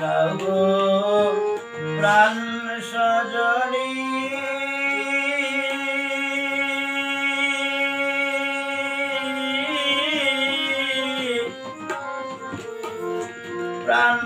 গাবো প্রাণ সজনী। প্রাণ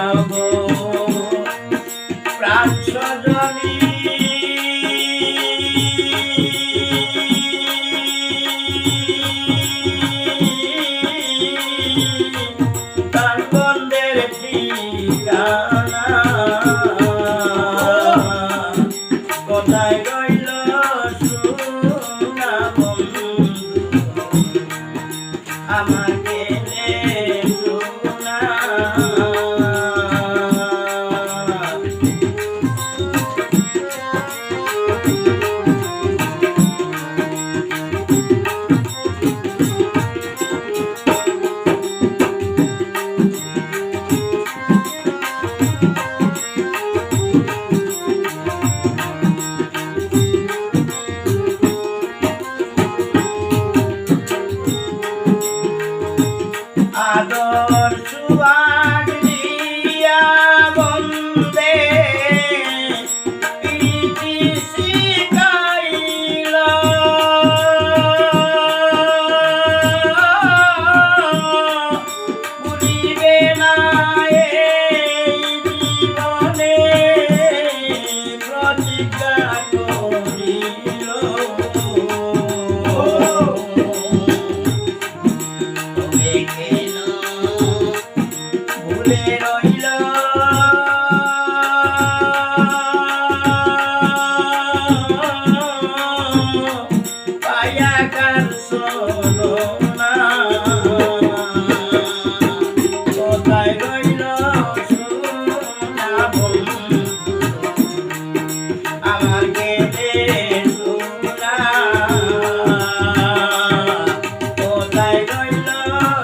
বলে প্রাণ বন্ধু? আমার Allah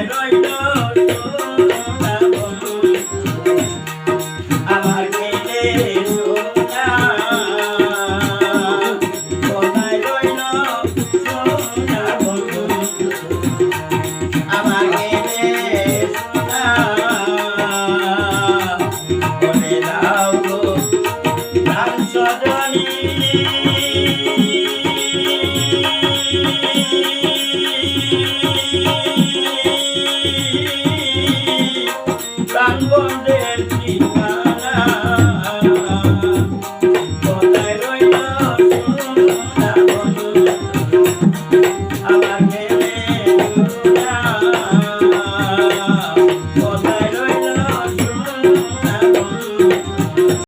I like the